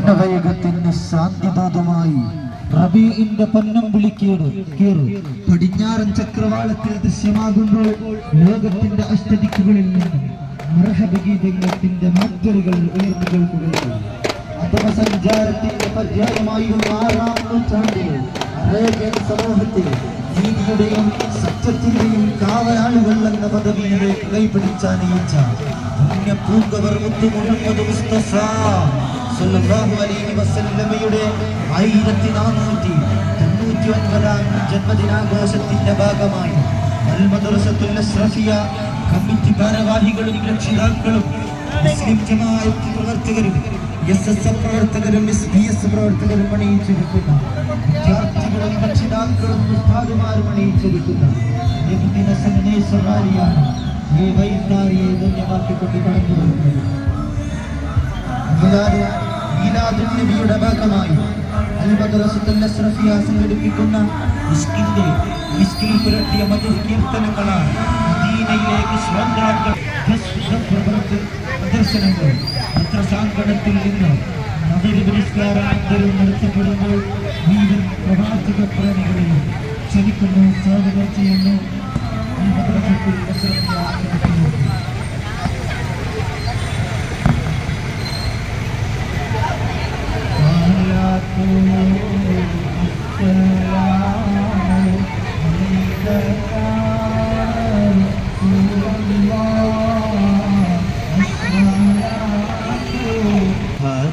മാനവയുഗത്തിന് ശാന്തിദൂതമായി റബീഇന്റെ പൊന്നം വിളിക്കേട് കേറു. പടിഞ്ഞാറൻ ചക്രവാളത്തിൽ ദൃശ്യമാകുമ്പോൾ ലോകത്തിന്റെ അഷ്ടദിക്കുകളിൽ നിന്നും മർഹബഗീതത്തിന്റെ മാറ്റലുകൾ ഉയർന്നു കേൾക്കുകയാണ്. അധമസഞ്ചാരത്തിന്റെ പര്യായമായിരുന്ന ആറാം നൂറ്റാണ്ടിൽ അറേബ്യൻ സമൂഹത്തിൽ നീതിയുടെയും സത്യത്തിന്റെയും കാവലാളുകൾ എന്ന പദവിയിലേക്ക് കൈപിടിച്ചാനയിച്ച പുണ്യ പൂങ്കവർ മുത്തു മുഹമ്മദ് വസല്ലമയുടെ ആയിരത്തി നാനൂറ്റി തൊണ്ണൂറ്റി ജന്മദിനാഘോഷത്തിന്റെ ഭാഗമായി കമ്മിറ്റി ഭാരവാഹികളും രക്ഷിതാക്കളും മുസ്ലിം ജമാഅത്ത് പ്രവർത്തകരും എസ് എസ് എഫ് പ്രവർത്തകരും എസ് ബി എസ് പ്രവർത്തകരും അണിയിച്ചിരിക്കുന്ന. വിദ്യാർത്ഥികളും രക്ഷിതാക്കളും ഉസ്താദുമാരും അണിയിച്ചിരിക്കുന്ന. സന്ദേശകാരിയാണ് ഈ വൈകാരിയെ ധന്യമാക്കിക്കൊണ്ട് കടന്നു വരുന്നത് മീലാദ് മീലാദുൻ നബിയുടെ ഭാഗമായി സംഘടിപ്പിക്കുന്ന മിസ്കിന്റെ മിസ്കിൽ പുരട്ടിയ മധു കീർത്തനങ്ങളാണ് മദീനയിലേക്ക് പ്രദർശനങ്ങൾ. പത്രസാങ്കണത്തിൽ നിന്ന് നഗരി പുരസ്കാരാന്തരം നടത്തപ്പെടുമ്പോൾ വീണ്ടും പ്രവാചക പ്രേമികളിൽ ക്ഷണിക്കുന്നു സ്വാഗതം ചെയ്യുന്നു.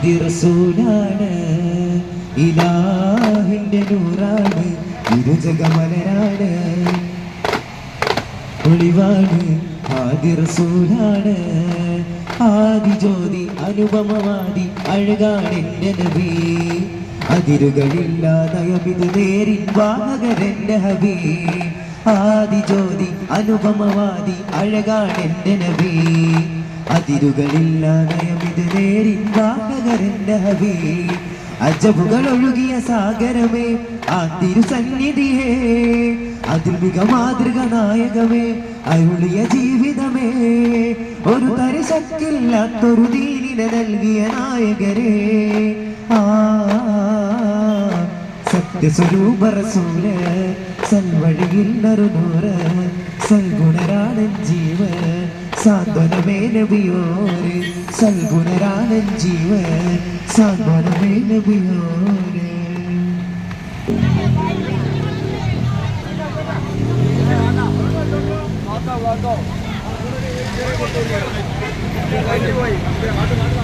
റസൂലാണ്. ഇലാഹിന്റെ നൂറാണ് ഇരുജകമലനാണ് ഒളിവാണ് ആദി റസൂലാണ്. ആദി ജ്യോതി അനുപമവാദി അഴകാണ് എന്റെ നബി. അതിരുകളില്ലാതയമിത് നേരിൻ വാഹകരെന്റെ ഹബി. ആദി ജ്യോതി അനുപമവാദി അഴകാണ് എന്റെ നബി. അതിരുകളില്ലാതെ വാഹകരെന്റെ ഹബി അജബുകൾ ഒഴുകിയ സാഗരമേ ആ തിരുസന്നിധിയേ. അതിൽ മിക മാതൃക നായകമേ അരുളിയ ജീവിതമേ. ഒരു തരിശക്കില്ലാത്തൊരു ദീനിനെ നൽകിയ നായകരേ. ആ സത്യസ്വരൂപ റസൂൽ സൽവഴിയിൽ നറുനൂറ് സൽഗുണരാണൻ ജീവ സാന്ത്വനമേ നബിയോര് സൽഗുണരാണൻ ജീവ സാന്ത്വനമേ നബിയോര് Hãy subscribe